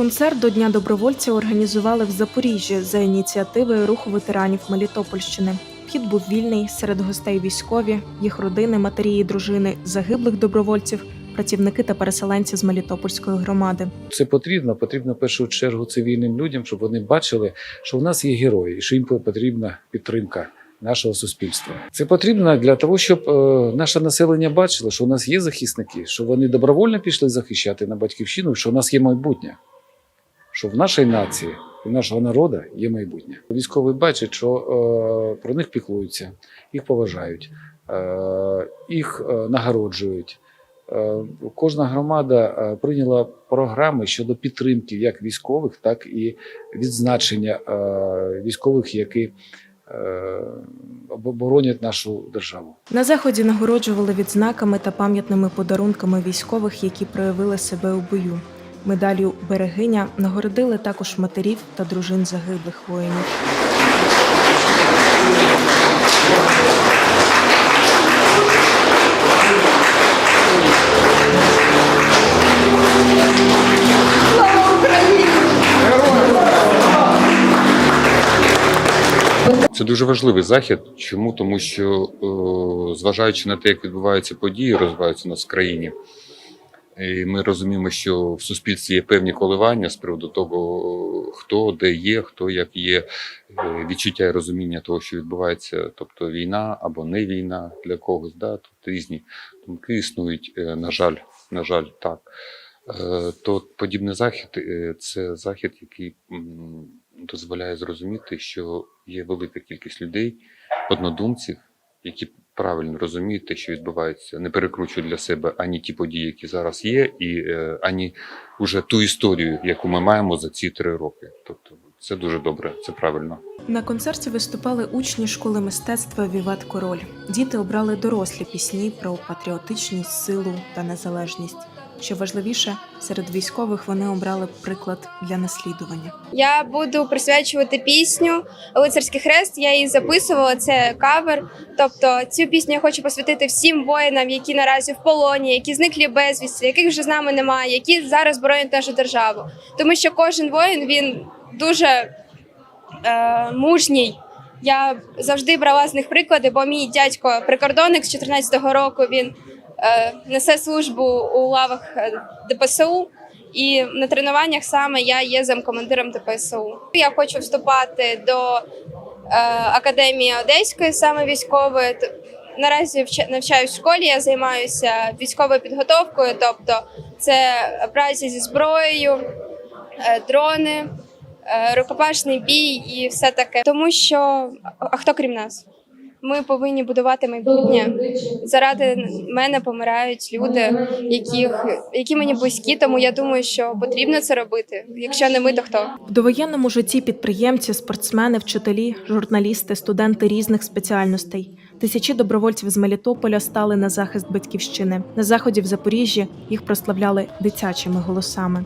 Концерт до Дня добровольця організували в Запоріжжі за ініціативою руху ветеранів Мелітопольщини. Вхід був вільний серед гостей військові, їх родини, матері і дружини, загиблих добровольців, працівники та переселенці з Мелітопольської громади. Це потрібно. Потрібно в першу чергу цивільним людям, щоб вони бачили, що в нас є герої, і що їм потрібна підтримка нашого суспільства. Це потрібно для того, щоб е, наше населення бачило, що у нас є захисники, що вони добровольно пішли захищати на батьківщину, що у нас є майбутнє, що в нашій нації. У нашого народу є майбутнє. Військові бачать, що е, про них піклуються, їх поважають, е, їх е, нагороджують. Е, Кожна громада е, прийняла програми щодо підтримки як військових, так і відзначення військових, які оборонять нашу державу. На заході нагороджували відзнаками та пам'ятними подарунками військових, які проявили себе у бою. Медаллю берегиня нагородили також матерів та дружин загиблих воїнів. Це дуже важливий захід. Чому? Тому що, е, зважаючи на те, як відбуваються події, розвиваються у нас в країні, і ми розуміємо, що в суспільстві є певні коливання з приводу того, хто де є, хто як є, е, відчуття і розуміння того, що відбувається, тобто війна або не війна для когось. Да? Тут різні думки існують, е, на жаль, на жаль, так. Е, То подібний захід це захід, який дозволяє зрозуміти, що є велика кількість людей, однодумців, які правильно розуміють те, що відбувається, не перекручують для себе ані ті події, які зараз є, і е, ані уже ту історію, яку ми маємо за ці три роки. Тобто, це дуже добре, це правильно. На концерті виступали учні школи мистецтва Віват Король. Діти обрали дорослі пісні про патріотичність, силу та незалежність. Що важливіше, серед військових вони обрали приклад для наслідування. Я буду присвячувати пісню Лицарський хрест. Я її записувала. Це кавер. Тобто цю пісню я хочу посвятити всім воїнам, які наразі в полоні, які зниклі безвісті, яких вже з нами немає, які зараз боронять нашу державу. Тому що кожен воїн він дуже е, мужній. Я завжди брала з них приклади, бо мій дядько прикордонник з 14-го року він несе службу у лавах е, ДПСУ. І на тренуваннях саме я є замкомандиром ДПСУ. Я хочу вступати до е, академії Одеської, саме військової. Наразі вча- навчаюсь в школі, я займаюся військовою підготовкою, тобто це праця зі зброєю, е, дрони, е, рукопашний бій і все таке. Тому що а хто крім нас? Ми повинні будувати майбутнє. Заради мене помирають люди, яких які мені близькі, тому я думаю, що потрібно це робити. Якщо не ми, то хто? В довоєнному житті підприємці, спортсмени, вчителі, журналісти, студенти різних спеціальностей. Тисячі добровольців з Мелітополя стали на захист батьківщини. На заході в Запоріжжі їх прославляли дитячими голосами.